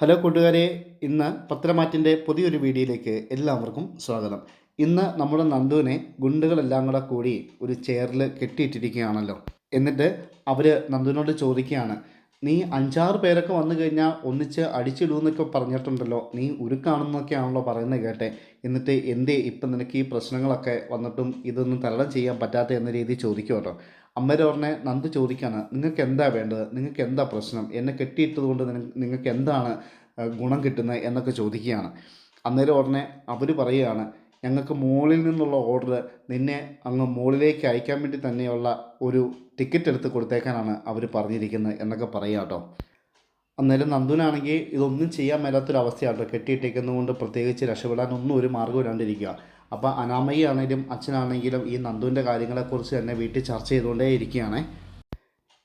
Hello കൂട്ടുകാരെ ഇന്ന് പത്രമാറ്റിന്റെ പുതിയൊരു വീഡിയോയിലേക്ക് എല്ലാവർക്കും സ്വാഗതം. ഇന്ന് നമ്മുടെ നന്ദുവിനെ ഗുണ്ടുകളെല്ലാം കൂടെ കൂടി ഒരു ചെയറിൽ കെട്ടിയിട്ടിരിക്കുകയാണല്ലോ. എന്നിട്ട് അവർ നന്ദുവിനോട് ചോദിക്കുകയാണ് നീ അഞ്ചാറ് പേരൊക്കെ വന്നു കഴിഞ്ഞാൽ ഒന്നിച്ച് അടിച്ചിടൂന്നൊക്കെ പറഞ്ഞിട്ടുണ്ടല്ലോ. നീ ഉരുക്കാണെന്നൊക്കെയാണല്ലോ പറയുന്നത് കേട്ടെ. എന്നിട്ട് എന്തേ ഇപ്പം നിനക്ക് ഈ പ്രശ്നങ്ങളൊക്കെ വന്നിട്ടും ഇതൊന്നും തരണം ചെയ്യാൻ പറ്റാത്ത എന്ന രീതിയിൽ ചോദിക്കും കേട്ടോ അമ്മയുടെ നന്ദ് ചോദിക്കാണ് നിങ്ങൾക്ക് എന്താ വേണ്ടത്? നിങ്ങൾക്ക് എന്താ പ്രശ്നം? എന്നെ കെട്ടിയിട്ടത് കൊണ്ട് നിങ്ങൾക്ക് എന്താണ് ഗുണം കിട്ടുന്നത് എന്നൊക്കെ ചോദിക്കുകയാണ്. അന്നേരം ഉടനെ അവർ പറയുകയാണ് ഞങ്ങൾക്ക് മുകളിൽ നിന്നുള്ള ഓർഡർ നിന്നെ അങ്ങ് മുകളിലേക്ക് അയക്കാൻ വേണ്ടി തന്നെയുള്ള ഒരു ടിക്കറ്റ് എടുത്ത് കൊടുത്തേക്കാനാണ് അവർ പറഞ്ഞിരിക്കുന്നത് എന്നൊക്കെ പറയാം കേട്ടോ. അന്നേരം നന്ദുനാണെങ്കിൽ ഇതൊന്നും ചെയ്യാൻ മേലാത്തൊരവസ്ഥയാണ് കേട്ടോ കെട്ടിയിട്ടേക്കുന്നതുകൊണ്ട് പ്രത്യേകിച്ച് രക്ഷപ്പെടാനൊന്നും ഒരു മാർഗം ഇല്ലാണ്ടിരിക്കുക അപ്പോൾ അനാമയ്യാണെങ്കിലും അച്ഛനാണെങ്കിലും ഈ നന്ദുവിന്റെ കാര്യങ്ങളെക്കുറിച്ച് തന്നെ വീട്ടിൽ ചർച്ച ചെയ്തുകൊണ്ടേ ഇരിക്കുകയാണ്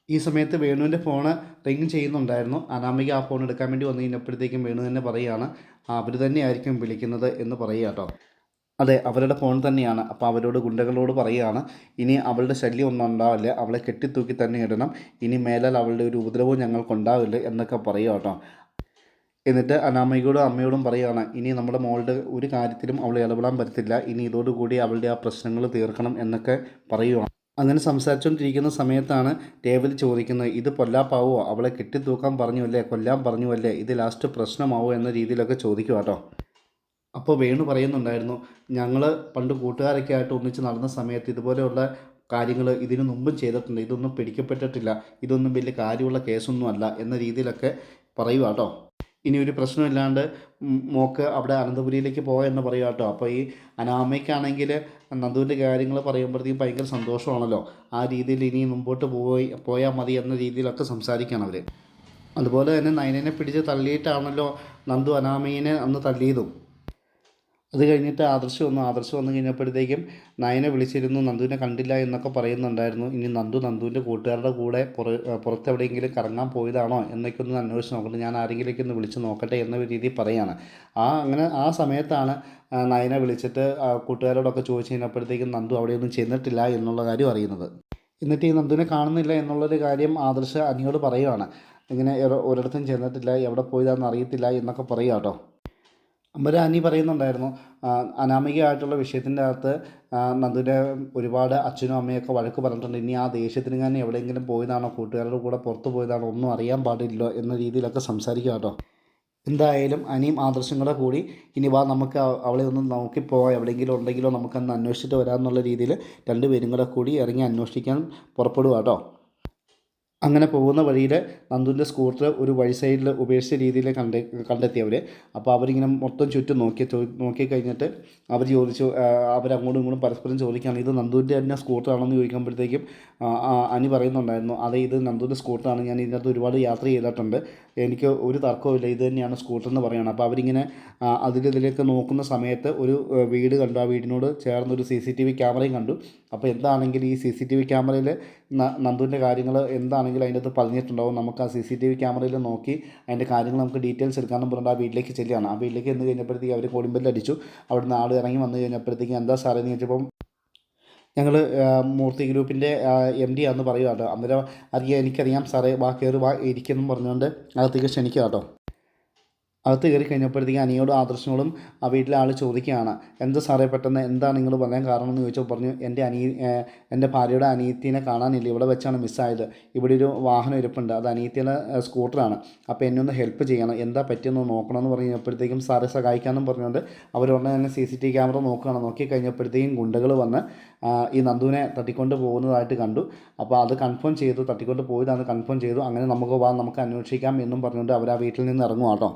ഈ സമയത്ത് വേണുവിന്റെ ഫോണ് റിങ് ചെയ്യുന്നുണ്ടായിരുന്നു. അനാമിക ആ ഫോൺ എടുക്കാൻ വേണ്ടി വന്നു കഴിഞ്ഞപ്പോഴത്തേക്കും വേണു തന്നെ പറയുകയാണ് അവർ തന്നെയായിരിക്കും വിളിക്കുന്നത് എന്ന് പറയുക കേട്ടോ. അതെ അവരുടെ ഫോൺ തന്നെയാണ്. അപ്പോൾ അവരോട് ഗുണ്ടകളോട് പറയുകയാണ് ഇനി അവളുടെ ശല്യം ഒന്നും ഉണ്ടാവില്ല. അവളെ കെട്ടിത്തൂക്കി തന്നെ ഇടണം. ഇനി മേലാൽ അവളുടെ ഒരു ഉപദ്രവവും ഞങ്ങൾക്കുണ്ടാവില്ല എന്നൊക്കെ പറയുക കേട്ടോ. എന്നിട്ട് അനാമയോടും അമ്മയോടും പറയുകയാണ് ഇനി നമ്മുടെ മോളുടെ ഒരു കാര്യത്തിലും അവൾ ഇടപെടാൻ പറ്റത്തില്ല. ഇനി ഇതോടുകൂടി അവളുടെ ആ പ്രശ്നങ്ങൾ തീർക്കണം എന്നൊക്കെ പറയുവാണ്. അങ്ങനെ സംസാരിച്ചുകൊണ്ടിരിക്കുന്ന സമയത്താണ് രേവതി ചോദിക്കുന്നത് ഇത് കൊല്ലാപ്പാവോ അവളെ കെട്ടിത്തൂക്കാൻ പറഞ്ഞുവല്ലേ? കൊല്ലാൻ പറഞ്ഞു അല്ലേ ഇത് ലാസ്റ്റ് പ്രശ്നമാവോ? എന്ന രീതിയിലൊക്കെ ചോദിക്കുക കേട്ടോ. അപ്പോൾ വേണു പറയുന്നുണ്ടായിരുന്നു ഞങ്ങൾ പണ്ട് കൂട്ടുകാരൊക്കെ ആയിട്ട് ഒന്നിച്ച് നടന്ന സമയത്ത് ഇതുപോലെയുള്ള കാര്യങ്ങൾ ഇതിനു മുമ്പും ചെയ്തിട്ടുണ്ട്. ഇതൊന്നും പിടിക്കപ്പെട്ടിട്ടില്ല. ഇതൊന്നും വലിയ കാര്യമുള്ള കേസൊന്നും അല്ല എന്ന രീതിയിലൊക്കെ പറയുക കേട്ടോ. ഇനി ഒരു പ്രശ്നമില്ലാണ്ട് മോക്ക് അവിടെ അനന്തപുരിയിലേക്ക് പോകാം എന്ന് പറയുക കേട്ടോ. അപ്പോൾ ഈ അനാമയ്ക്കാണെങ്കിൽ നന്ദുവിന്റെ കാര്യങ്ങൾ പറയുമ്പോഴത്തേക്കും ഭയങ്കര സന്തോഷമാണല്ലോ. ആ രീതിയിൽ ഇനി മുമ്പോട്ട് പോയി പോയാൽ മതി എന്ന രീതിയിലൊക്കെ സംസാരിക്കുകയാണ് അവർ അതുപോലെ തന്നെ നയനനെ പിടിച്ച് തള്ളിയിട്ടാണല്ലോ നന്ദു അനാമയിനെ അന്ന് തല്ലിയതും അത് കഴിഞ്ഞിട്ട് ആദർശ് വന്നു. ആദർശ് വന്നു കഴിഞ്ഞപ്പോഴത്തേക്കും നയനെ വിളിച്ചിരുന്നു. നന്ദുവിനെ കണ്ടില്ല എന്നൊക്കെ പറയുന്നുണ്ടായിരുന്നു. ഇനി നന്ദു നന്ദുവിന്റെ കൂട്ടുകാരുടെ കൂടെ പുറ പുറത്ത് എവിടെയെങ്കിലും കറങ്ങാൻ പോയതാണോ എന്നൊക്കെ ഒന്ന് അന്വേഷിച്ച് നോക്കട്ടെ. ഞാൻ ആരെങ്കിലേക്ക് ഒന്ന് വിളിച്ച് നോക്കട്ടെ എന്ന രീതി രീതിയിൽ പറയാണ്. ആ അങ്ങനെ ആ സമയത്താണ് നയനെ വിളിച്ചിട്ട് കൂട്ടുകാരോടൊക്കെ ചോദിച്ചു കഴിഞ്ഞപ്പോഴത്തേക്കും നന്ദു അവിടെയൊന്നും ചെന്നിട്ടില്ല എന്നുള്ള കാര്യം അറിയുന്നത്. എന്നിട്ട് ഈ നന്ദുവിനെ കാണുന്നില്ല എന്നുള്ളൊരു കാര്യം ആദർശ് അനിയോട് പറയുകയാണ് ഇങ്ങനെ ഒര- ഒരിടത്തും ചെന്നിട്ടില്ല എവിടെ പോയതാണെന്ന് അറിയത്തില്ല എന്നൊക്കെ പറയുക കേട്ടോ. അമ്പര അനി പറയുന്നുണ്ടായിരുന്നു അനാമികയായിട്ടുള്ള വിഷയത്തിന്റെ അകത്ത് നന്ദുവിന്റെ ഒരുപാട് അച്ഛനും അമ്മയൊക്കെ വഴക്ക് പറഞ്ഞിട്ടുണ്ട് ഇനി ആ ദേഷ്യത്തിന് ഞാൻ എവിടെയെങ്കിലും പോയതാണോ കൂട്ടുകാരുടെ കൂടെ പുറത്ത് പോയതാണോ ഒന്നും അറിയാൻ പാടില്ല എന്ന രീതിയിലൊക്കെ സംസാരിക്കുക കേട്ടോ. എന്തായാലും അനിയും ആദർശം കൂടെ കൂടി ഇനി വാ നമുക്ക് അവളെ ഒന്ന് നോക്കി പോവാം എവിടെയെങ്കിലും ഉണ്ടെങ്കിലോ നമുക്കൊന്ന് അന്വേഷിച്ചിട്ട് വരാമെന്നുള്ള രീതിയിൽ രണ്ടുപേരും കൂടെ കൂടി ഇറങ്ങി അന്വേഷിക്കാൻ പുറപ്പെടുക കേട്ടോ. അങ്ങനെ പോകുന്ന വഴിയിൽ നന്ദുവിന്റെ സ്കൂട്ടർ ഒരു വഴി സൈഡിൽ ഉപേക്ഷിച്ച രീതിയിൽ കണ്ടെ കണ്ടെത്തി അവർ അപ്പോൾ അവരിങ്ങനെ മൊത്തം ചുറ്റും നോക്കി നോക്കി കഴിഞ്ഞിട്ട് അവർ ചോദിച്ചു അവരങ്ങോട്ടും ഇങ്ങോട്ടും പരസ്പരം ചോദിക്കുകയാണ് ഇത് നന്ദുവിന്റെ തന്നെ സ്കൂട്ടറാണെന്ന് ചോദിക്കുമ്പോഴത്തേക്കും അനി പറയുന്നുണ്ടായിരുന്നു അതെ ഇത് നന്ദുവിന്റെ സ്കൂട്ടറാണ് ഞാൻ ഇതിനകത്ത് ഒരുപാട് യാത്ര ചെയ്തിട്ടുണ്ട് എനിക്ക് ഒരു തർക്കവുമില്ല ഇത് തന്നെയാണ് സ്കൂട്ടർ എന്ന് പറയുന്നത്. അപ്പോൾ അവരിങ്ങനെ അതിലിതിലേക്ക് നോക്കുന്ന സമയത്ത് ഒരു വീട് കണ്ടു. ആ വീടിനോട് ചേർന്നൊരു സി സി ടി വി ക്യാമറയും കണ്ടു. അപ്പോൾ എന്താണെങ്കിലും ഈ സി സി ടി വി ക്യാമറയിൽ നന്ദുവിന്റെ കാര്യങ്ങൾ എന്താണെങ്കിലും അതിന്റെ അകത്ത് പറഞ്ഞിട്ടുണ്ടാവും നമുക്ക് ആ സി സി ടി വി ക്യാമറയിൽ നോക്കി അതിന്റെ കാര്യങ്ങൾ നമുക്ക് ഡീറ്റെയിൽസ് എടുക്കാമെന്ന് പറഞ്ഞിട്ട് ആ വീട്ടിലേക്ക് ചെല്ലുകയാണ്. ആ വീട്ടിലേക്ക് എന്ന് കഴിഞ്ഞപ്പോഴത്തേക്ക് അവർ അടിച്ചു. അവിടുന്ന് ആൾ ഇറങ്ങി വന്നു കഴിഞ്ഞപ്പോഴത്തേക്കും എന്താ സാറേ എന്ന് ചോദിച്ചപ്പം ഞങ്ങൾ മൂർത്തി ഗ്രൂപ്പിന്റെ എം ഡി ആണെന്ന് പറയുക കേട്ടോ. അന്നേരം അറിയാം എനിക്കറിയാം സാറേ വാ കയറി വാ ഇരിക്കുന്നു പറഞ്ഞുകൊണ്ട് അകത്തേക്ക് ക്ഷണിക്കുക കേട്ടോ. അകത്ത് കയറി കഴിഞ്ഞപ്പോഴത്തേക്കും അനിയോടും ആദർശനോടും ആ വീട്ടിലെ ആൾ ചോദിക്കുകയാണ് എന്ത് സാറേ പെട്ടെന്ന്? എന്താ നിങ്ങൾ പറയാൻ കാരണം എന്ന് ചോദിച്ചപ്പോൾ പറഞ്ഞു എന്റെ അനിയ എന്റെ ഭാര്യയുടെ അനിയത്തിനെ കാണാനില്ല ഇവിടെ വെച്ചാണ് മിസ്സായത്. ഇവിടെ ഒരു വാഹനം ഇരിപ്പുണ്ട് അത് അനിയത്തിയുടെ സ്കൂട്ടറാണ്. അപ്പോൾ എന്നെ ഒന്ന് ഹെൽപ്പ് ചെയ്യണം എന്താ പറ്റിയെന്ന് നോക്കണമെന്ന് പറഞ്ഞപ്പോഴത്തേക്കും സാറെ സഹായിക്കാമെന്നും പറഞ്ഞുകൊണ്ട് ഉടനെ തന്നെ സി സി ടി ക്യാമറ നോക്കുകയാണ്. നോക്കി കഴിഞ്ഞപ്പോഴത്തേക്കും ഗുണ്ടകൾ വന്ന് ഈ നന്ദുവിനെ തട്ടിക്കൊണ്ട് പോകുന്നതായിട്ട് കണ്ടു. അപ്പോൾ അത് കൺഫേം ചെയ്തു തട്ടിക്കൊണ്ട് പോയതാണ് കൺഫേം ചെയ്തു. അങ്ങനെ നമുക്ക് വാ നമുക്ക് അന്വേഷിക്കാം എന്നും പറഞ്ഞുകൊണ്ട് അവർ ആ വീട്ടിൽ നിന്ന് ഇറങ്ങും കേട്ടോ.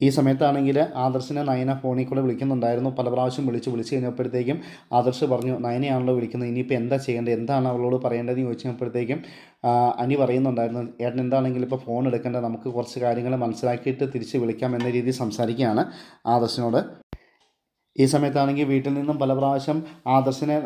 ഈ സമയത്താണെങ്കിൽ ആദർശിനെ നയന ഫോണിൽ കൂടെ വിളിക്കുന്നുണ്ടായിരുന്നു. പല പ്രാവശ്യം വിളിച്ച് വിളിച്ച് കഴിഞ്ഞപ്പോഴത്തേക്കും ആദർശ് പറഞ്ഞു നയനയാണല്ലോ വിളിക്കുന്നത്. ഇനിയിപ്പോൾ എന്താ ചെയ്യേണ്ടത്? എന്താണ് അവളോട് പറയേണ്ടതെന്ന് ചോദിച്ചപ്പോഴത്തേക്കും കഴിഞ്ഞപ്പോഴത്തേക്കും അനി പറയുന്നുണ്ടായിരുന്നു ഏട്ടൻ എന്താണെങ്കിലും ഇപ്പോൾ ഫോൺ എടുക്കേണ്ട. നമുക്ക് കുറച്ച് കാര്യങ്ങൾ മനസ്സിലാക്കിയിട്ട് തിരിച്ച് വിളിക്കാം എന്ന രീതിയിൽ സംസാരിക്കുകയാണ് ആദർശിനോട്. ഈ സമയത്താണെങ്കിൽ വീട്ടിൽ നിന്നും പല പ്രാവശ്യം ആദർശിനെ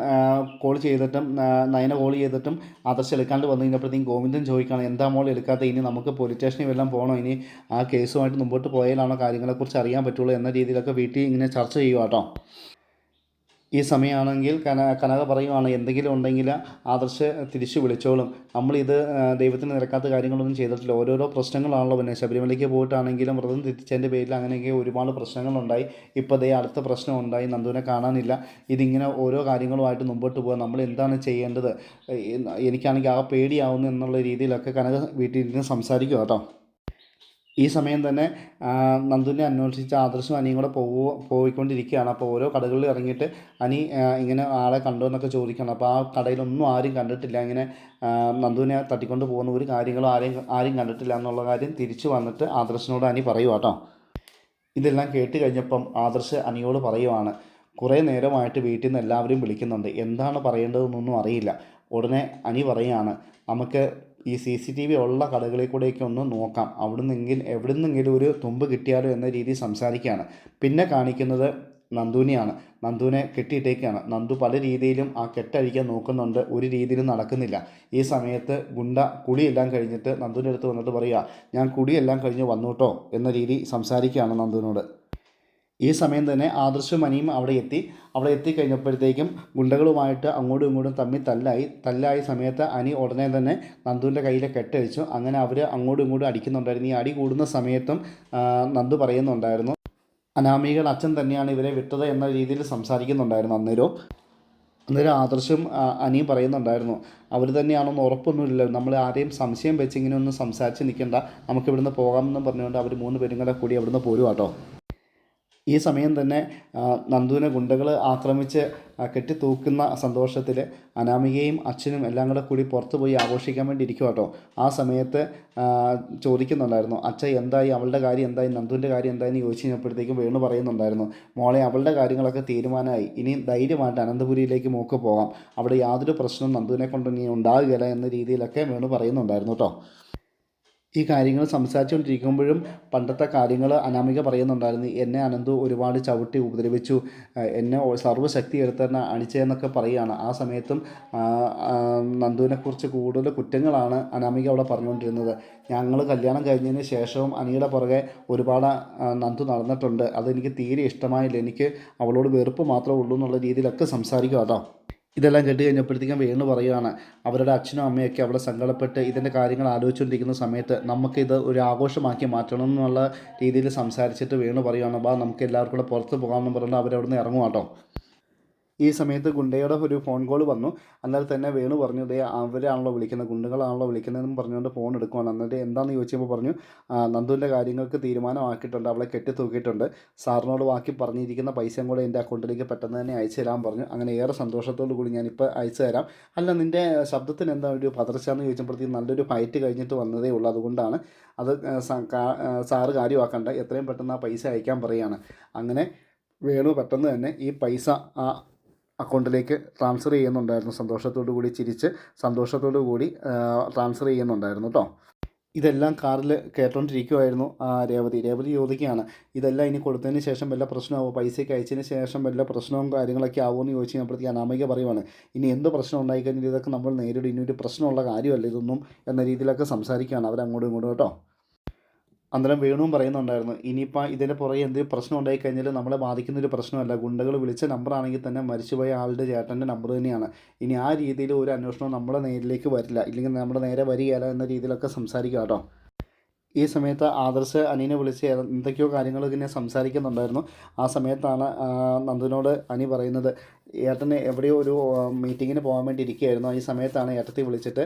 കോൾ ചെയ്തിട്ടും നയനെ കോൾ ചെയ്തിട്ടും ആദർശ് എടുക്കാണ്ട് വന്നു കഴിഞ്ഞപ്പോഴത്തേക്കും ഗോവിന്ദൻ ചോദിക്കുകയാണ് എന്താ മോൾ എടുക്കാത്ത? ഇനി നമുക്ക് പോലീസ് സ്റ്റേഷനിൽ വല്ലതും പോകണോ ഇനി ആ കേസുമായിട്ട് മുമ്പോട്ട് പോയാലാണോ കാര്യങ്ങളെക്കുറിച്ച് അറിയാൻ പറ്റുള്ളൂ എന്ന രീതിയിലൊക്കെ വീട്ടിൽ ഇങ്ങനെ ചർച്ച ചെയ്യുക കേട്ടോ ഈ സമയമാണെങ്കിൽ കന കനക പറയുവാണ് എന്തെങ്കിലും ഉണ്ടെങ്കിൽ ആദർശ് തിരിച്ചു വിളിച്ചോളും. നമ്മളിത് ദൈവത്തിന് നിരക്കാത്ത കാര്യങ്ങളൊന്നും ചെയ്തിട്ടില്ല. ഓരോരോ പ്രശ്നങ്ങളാണല്ലോ പിന്നെ. ശബരിമലയ്ക്ക് പോയിട്ടാണെങ്കിലും വ്രതം തിരിച്ചതിന്റെ പേരിൽ അങ്ങനെയൊക്കെ ഒരുപാട് പ്രശ്നങ്ങളുണ്ടായി. ഇപ്പോൾ ദേ അടുത്ത പ്രശ്നം ഉണ്ടായി നന്ദുവിനെ കാണാനില്ല. ഇതിങ്ങനെ ഓരോ കാര്യങ്ങളുമായിട്ട് മുമ്പോട്ട് പോകാൻ നമ്മൾ എന്താണ് ചെയ്യേണ്ടത്? എനിക്കാണെങ്കിൽ ആ പേടിയാവുന്നു എന്നുള്ള രീതിയിലൊക്കെ കനക വീട്ടിൽ ഇരുന്ന് സംസാരിക്കുക കേട്ടോ. ഈ സമയം തന്നെ നന്ദുവിനെ അന്വേഷിച്ച് ആദർശം അനിയും കൂടെ പോകുക പോയിക്കൊണ്ടിരിക്കുകയാണ്. അപ്പോൾ ഓരോ കടകളിൽ ഇറങ്ങിയിട്ട് അനി ഇങ്ങനെ ആളെ കണ്ടോ എന്നൊക്കെ ചോദിക്കണം അപ്പോൾ ആ കടയിലൊന്നും ആരും കണ്ടിട്ടില്ല. ഇങ്ങനെ നന്ദുവിനെ തട്ടിക്കൊണ്ട് പോകുന്ന ഒരു കാര്യങ്ങളും ആരെയും ആരും കണ്ടിട്ടില്ല എന്നുള്ള കാര്യം തിരിച്ചു വന്നിട്ട് ആദർശിനോട് അനി പറയുക കേട്ടോ. ഇതെല്ലാം കേട്ട് കഴിഞ്ഞപ്പം ആദർശ് അനിയോട് പറയുവാണ് കുറേ നേരമായിട്ട് വീട്ടിൽ നിന്ന് എല്ലാവരും വിളിക്കുന്നുണ്ട്. എന്താണ് പറയേണ്ടതെന്നൊന്നും അറിയില്ല. ഉടനെ അനി പറയുകയാണ് നമുക്ക് ഈ സി സി ടി വി ഉള്ള കടകളിൽ കൂടെയൊക്കെ ഒന്ന് നോക്കാം. അവിടുന്നെങ്കിൽ എവിടെ നിന്നെങ്കിലും ഒരു തുമ്പ് കിട്ടിയാലോ എന്ന രീതിയിൽ സംസാരിക്കുകയാണ്. പിന്നെ കാണിക്കുന്നത് നന്ദുവിനെയാണ്. നന്ദുവിനെ കെട്ടിയിട്ടേക്കാണ്. നന്ദു പല രീതിയിലും ആ കെട്ടഴിക്കാൻ നോക്കുന്നുണ്ട്. ഒരു രീതിയിലും നടക്കുന്നില്ല. ഈ സമയത്ത് ഗുണ്ട കുളിയെല്ലാം കഴിഞ്ഞിട്ട് നന്ദുവിന്റെ അടുത്ത് വന്നിട്ട് പറയുക ഞാൻ കുളിയെല്ലാം കഴിഞ്ഞ് വന്നു കേട്ടോ എന്ന രീതി സംസാരിക്കുകയാണ് നന്ദുവിനോട്. ഈ സമയം തന്നെ ആദർശും അനിയും അവിടെ എത്തി. അവിടെ എത്തിക്കഴിഞ്ഞപ്പോഴത്തേക്കും ഗുണ്ടകളുമായിട്ട് അങ്ങോട്ടും ഇങ്ങോട്ടും തമ്മിൽ തല്ലായി. തല്ലായ സമയത്ത് അനി ഉടനെ തന്നെ നന്ദുവിന്റെ കയ്യിലെ കെട്ടഴിച്ചു. അങ്ങനെ അവർ അങ്ങോട്ടും ഇങ്ങോട്ടും അടിക്കുന്നുണ്ടായിരുന്നു. ഈ അടി കൂടുന്ന സമയത്തും നന്ദു പറയുന്നുണ്ടായിരുന്നു അനാമികൾ അച്ഛൻ തന്നെയാണ് ഇവരെ വിട്ടത് എന്ന രീതിയിൽ സംസാരിക്കുന്നുണ്ടായിരുന്നു അന്നേരം അന്നേരം ആദർശം അനിയും പറയുന്നുണ്ടായിരുന്നു അവർ തന്നെയാണെന്ന് ഉറപ്പൊന്നുമില്ല നമ്മൾ ആരെയും സംശയം വെച്ച് ഇങ്ങനെ ഒന്നും സംസാരിച്ച് നിൽക്കണ്ട. നമുക്ക് ഇവിടുന്ന് പോകാമെന്നും പറഞ്ഞുകൊണ്ട് അവർ മൂന്ന് പേരും കൂടെ കൂടി അവിടുന്ന് പോരും കേട്ടോ ഈ സമയം തന്നെ നന്ദുവിനെ ഗുണ്ടകൾ ആക്രമിച്ച് കെട്ടിത്തൂക്കുന്ന സന്തോഷത്തിൽ അനാമികയും അച്ഛനും എല്ലാം കൂടെ കൂടി പുറത്തു പോയി ആഘോഷിക്കാൻ വേണ്ടി ഇരിക്കും കേട്ടോ ആ സമയത്ത് ചോദിക്കുന്നുണ്ടായിരുന്നു അച്ഛൻ എന്തായി? അവളുടെ കാര്യം എന്തായി? നന്ദുവിന്റെ കാര്യം എന്തായി? എന്ന് ചോദിച്ചു കഴിഞ്ഞപ്പോഴത്തേക്കും വേണു പറയുന്നുണ്ടായിരുന്നു മോളെ അവളുടെ കാര്യങ്ങളൊക്കെ തീരുമാനമായി. ഇനി ധൈര്യമായിട്ട് അനന്തപുരിയിലേക്ക് മൂക്ക് പോകാം. അവിടെ യാതൊരു പ്രശ്നവും നന്ദുവിനെ കൊണ്ട് ഇനി ഉണ്ടാകുകയില്ല എന്ന രീതിയിലൊക്കെ വേണു പറയുന്നുണ്ടായിരുന്നു കേട്ടോ ഈ കാര്യങ്ങൾ സംസാരിച്ചുകൊണ്ടിരിക്കുമ്പോഴും പണ്ടത്തെ കാര്യങ്ങൾ അനാമിക പറയുന്നുണ്ടായിരുന്നു. എന്നെ അനന്തു ഒരുപാട് ചവിട്ടി ഉപദ്രവിച്ചു. എന്നെ സർവശക്തി എടുത്തന്നെ അണിച്ചതെന്നൊക്കെ പറയുകയാണ്. ആ സമയത്തും നന്ദുവിനെക്കുറിച്ച് കൂടുതൽ കുറ്റങ്ങളാണ് അനാമിക അവിടെ പറഞ്ഞുകൊണ്ടിരുന്നത്. ഞങ്ങൾ കല്യാണം കഴിഞ്ഞതിന് ശേഷവും അനിയുടെ പുറകെ ഒരുപാട് നന്ദു നടന്നിട്ടുണ്ട്. അതെനിക്ക് തീരെ ഇഷ്ടമായില്ല. എനിക്ക് അവളോട് വെറുപ്പ് മാത്രമേ ഉള്ളൂ എന്നുള്ള രീതിയിലൊക്കെ സംസാരിക്കുക കേട്ടോ. ഇതെല്ലാം കേട്ട് കഴിഞ്ഞപ്പോഴത്തേക്കും വേണു പറയുകയാണ് അവരുടെ അച്ഛനും അമ്മയൊക്കെ അവിടെ സങ്കടപ്പെട്ട് ഇതിന്റെ കാര്യങ്ങൾ ആലോചിച്ചുകൊണ്ടിരിക്കുന്ന സമയത്ത് നമുക്കിത് ഒരു ആഘോഷമാക്കി മാറ്റണം എന്നുള്ള രീതിയിൽ സംസാരിച്ചിട്ട് വേണു പറയുകയാണ്. ബാ നമുക്ക് എല്ലാവർക്കും കൂടെ പുറത്ത് പോകാമെന്ന് പറഞ്ഞിട്ട് അവരവിടെ നിന്ന് ഇറങ്ങും കേട്ടോ ഈ സമയത്ത് ഗുണ്ടയുടെ ഒരു ഫോൺ കോൾ വന്നു. അന്നേരം തന്നെ വേണു പറഞ്ഞു ദേ അവരാണല്ലോ വിളിക്കുന്നത് ഗുണ്ടകളാണല്ലോ വിളിക്കുന്നതെന്ന് പറഞ്ഞുകൊണ്ട് ഫോൺ എടുക്കുവാണ്. എന്നിട്ട് എന്താണെന്ന് ചോദിച്ചപ്പോൾ പറഞ്ഞു "ആ, നന്ദുവിന്റെ കാര്യങ്ങൾക്ക് തീരുമാനമാക്കിയിട്ടുണ്ട്. അവളെ കെട്ടി തൂക്കിയിട്ടുണ്ട് സാറിനോട് ബാക്കി പറഞ്ഞിരിക്കുന്ന പൈസയും കൂടെ എന്റെ അക്കൗണ്ടിലേക്ക് പെട്ടെന്ന് തന്നെ അയച്ചു തരാൻ പറഞ്ഞു. അങ്ങനെ ഏറെ സന്തോഷത്തോടു കൂടി ഞാനിപ്പോൾ അയച്ചു തരാം. അല്ല നിന്റെ ശബ്ദത്തിന് എന്താ ഒരു പതർച്ച എന്ന് ചോദിച്ചപ്പോഴത്തേക്കും നല്ലൊരു ഫൈറ്റ് കഴിഞ്ഞിട്ട് വന്നതേ ഉള്ളൂ. അതുകൊണ്ടാണ് അത് സാറ് കാര്യമാക്കണ്ട. എത്രയും പെട്ടെന്ന് ആ പൈസ അയക്കാൻ പറയുകയാണ്. അങ്ങനെ വേണു പെട്ടെന്ന് തന്നെ ഈ പൈസ ആ അക്കൗണ്ടിലേക്ക് ട്രാൻസ്ഫർ ചെയ്യുന്നുണ്ടായിരുന്നു. സന്തോഷത്തോടു കൂടി ചിരിച്ച് സന്തോഷത്തോടു കൂടി ട്രാൻസ്ഫർ ചെയ്യുന്നുണ്ടായിരുന്നു കേട്ടോ ഇതെല്ലാം കാറിൽ കേട്ടോണ്ടിരിക്കുമായിരുന്നു ആ രേവതി. രേവതി ചോദിക്കുകയാണ് ഇതെല്ലാം ഇനി കൊടുത്തതിന് ശേഷം വല്ല പ്രശ്നമാവോ? പൈസയ്ക്ക് അയച്ചതിന് ശേഷം വല്ല പ്രശ്നവും കാര്യങ്ങളൊക്കെ ആവുമെന്ന് ചോദിച്ചു കഴിഞ്ഞപ്പോഴത്തേക്ക് അനാമിക പറയുവാണ് ഇനി എന്ത് പ്രശ്നം ഉണ്ടായിക്കഴിഞ്ഞാൽ ഇതൊക്കെ നമ്മൾ നേരിടും. ഇനി ഒരു പ്രശ്നമുള്ള കാര്യമല്ല ഇതൊന്നും എന്ന രീതിയിലൊക്കെ സംസാരിക്കുകയാണ് അവരങ്ങോട്ടും ഇങ്ങോട്ടും കേട്ടോ അന്നേരം വേണുവും പറയുന്നുണ്ടായിരുന്നു ഇനിയിപ്പോൾ ഇതിന്റെ പുറകെ എന്തെങ്കിലും പ്രശ്നം ഉണ്ടായി കഴിഞ്ഞാൽ നമ്മളെ ബാധിക്കുന്ന ഒരു പ്രശ്നമല്ല. ഗുണ്ടകൾ വിളിച്ച നമ്പറാണെങ്കിൽ തന്നെ മരിച്ചുപോയ ആളുടെ ചേട്ടന്റെ നമ്പർ തന്നെയാണ്. ഇനി ആ രീതിയിൽ ഒരു അന്വേഷണവും നമ്മുടെ നേരിലേക്ക് വരില്ല. ഇല്ലെങ്കിൽ നമ്മുടെ നേരെ വരികയില്ല എന്ന രീതിയിലൊക്കെ സംസാരിക്കുക കേട്ടോ. ഈ സമയത്ത് ആദർശ് അനീനെ വിളിച്ച് എന്തൊക്കെയോ കാര്യങ്ങൾ ഇങ്ങനെ സംസാരിക്കുന്നുണ്ടായിരുന്നു. ആ സമയത്താണ് നന്ദനോട് അനി പറയുന്നത് ഏട്ടന് എവിടെയോ ഒരു മീറ്റിങ്ങിന് പോകാൻ വേണ്ടി ഇരിക്കുകയായിരുന്നു. ഈ സമയത്താണ് ഏട്ടത്തി വിളിച്ചിട്ട്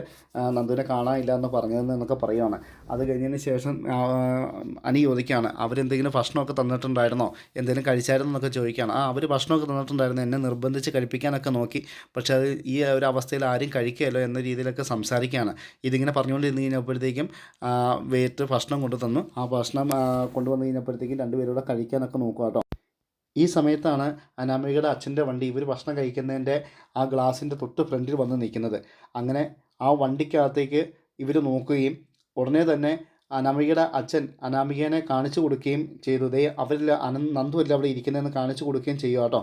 നന്ദുവിനെ കാണാനില്ല എന്ന് പറഞ്ഞതെന്ന് എന്നൊക്കെ പറയുകയാണ് അത് കഴിഞ്ഞതിന് ശേഷം അനി ചോദിക്കുകയാണ് അവരെന്തെങ്കിലും ഭക്ഷണമൊക്കെ തന്നിട്ടുണ്ടായിരുന്നോ? എന്തെങ്കിലും കഴിച്ചായിരുന്നോ? എന്നൊക്കെ ചോദിക്കുകയാണ്. ആ അവർ ഭക്ഷണമൊക്കെ തന്നിട്ടുണ്ടായിരുന്നു. എന്നെ നിർബന്ധിച്ച് കഴിപ്പിക്കാനൊക്കെ നോക്കി. പക്ഷേ അത് ഈ ഒരു അവസ്ഥയിൽ ആരും കഴിക്കുകയല്ലോ എന്ന രീതിയിലൊക്കെ സംസാരിക്കുകയാണ്. ഇതിങ്ങനെ പറഞ്ഞുകൊണ്ടിരുന്ന് കഴിഞ്ഞപ്പോഴത്തേക്കും വെയിറ്റ് ഭക്ഷണം കൊണ്ടുതന്നു. ആ ഭക്ഷണം കൊണ്ടുവന്ന് കഴിഞ്ഞപ്പോഴത്തേക്കും രണ്ടുപേരും കൂടെ കഴിക്കാനൊക്കെ നോക്കുക കേട്ടോ ഈ സമയത്താണ് അനാമികയുടെ അച്ഛന്റെ വണ്ടി ഇവർ ഭക്ഷണം കഴിക്കുന്നതിന്റെ ആ ഗ്ലാസിന്റെ തൊട്ട് ഫ്രണ്ടിൽ വന്ന് നിൽക്കുന്നത്. അങ്ങനെ ആ വണ്ടിക്കകത്തേക്ക് ഇവർ നോക്കുകയും ഉടനെ തന്നെ അനാമികയുടെ അച്ഛൻ അനാമികേനെ കാണിച്ചു കൊടുക്കുകയും ചെയ്തു. ദേ അവരിൽ അന നന്ദുവല്ല അവിടെ ഇരിക്കുന്നതെന്ന് കാണിച്ചു കൊടുക്കുകയും ചെയ്യുക കേട്ടോ.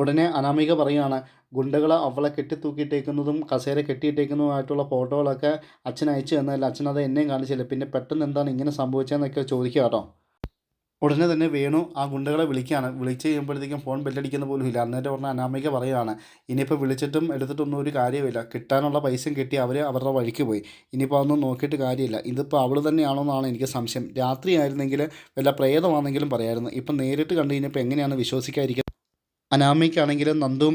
ഉടനെ അനാമിക പറയുകയാണ് ഗുണ്ടകൾ അവളെ കെട്ടിത്തൂക്കിയിട്ടേക്കുന്നതും കസേര കെട്ടിയിട്ടേക്കുന്നതുമായിട്ടുള്ള ഫോട്ടോകളൊക്കെ അച്ഛൻ അയച്ചു തന്നതല്ല? അച്ഛൻ അത് എന്നെയും കാണിച്ചില്ല? പിന്നെ പെട്ടെന്ന് എന്താണ് ഇങ്ങനെ സംഭവിച്ചതെന്നൊക്കെ ചോദിക്കുക കേട്ടോ. ഉടനെ തന്നെ വേണു ആ ഗുണ്ടകളെ വിളിക്കുകയാണ് വിളിച്ച് കഴിയുമ്പോഴത്തേക്കും ഫോൺ ബെല്ലടിക്കുന്ന പോലും ഇല്ല. അന്നേരം പറഞ്ഞ അനാമിക പറയുകയാണ് ഇനിയിപ്പോൾ വിളിച്ചിട്ടും എടുത്തിട്ടൊന്നും ഒരു കാര്യമില്ല കിട്ടാനുള്ള പൈസയും കിട്ടി അവർ അവരുടെ വഴിക്ക് പോയി. ഇനിയിപ്പോൾ അതൊന്നും നോക്കിയിട്ട് കാര്യമില്ല. ഇതിപ്പോൾ അവൾ തന്നെയാണോ എന്നാണ് എനിക്ക് സംശയം. രാത്രി ആയിരുന്നെങ്കിൽ വല്ല പ്രേതമാണെങ്കിലും പറയായിരുന്നു. ഇപ്പം നേരിട്ട് കണ്ടു കഴിഞ്ഞപ്പോൾ എങ്ങനെയാണ് വിശ്വസിക്കാതിരിക്കുന്നത് അനാമിക്കാണെങ്കിലും നന്ദും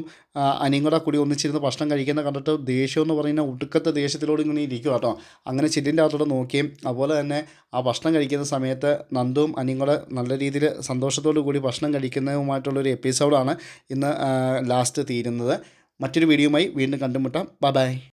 അനിയും കൂടെ കൂടി ഒന്നിച്ചിരുന്ന് ഭക്ഷണം കഴിക്കുന്ന കണ്ടിട്ട് ദേഷ്യം എന്ന് പറയുന്ന ഒടുക്കത്തെ ദേഷ്യത്തിലൂടെ ഇങ്ങനെ ഇരിക്കുക കേട്ടോ. അങ്ങനെ ചില്ലിന്റെ അകത്തോടെ നോക്കിയും അതുപോലെ തന്നെ ആ ഭക്ഷണം കഴിക്കുന്ന സമയത്ത് നന്ദുവും അനിയും കൂടെ നല്ല രീതിയിൽ സന്തോഷത്തോടു കൂടി ഭക്ഷണം കഴിക്കുന്നതുമായിട്ടുള്ളൊരു എപ്പിസോഡാണ് ഇന്ന് ലാസ്റ്റ് തീരുന്നത്. മറ്റൊരു വീഡിയോയുമായി വീണ്ടും കണ്ടുമുട്ടാം. ബൈ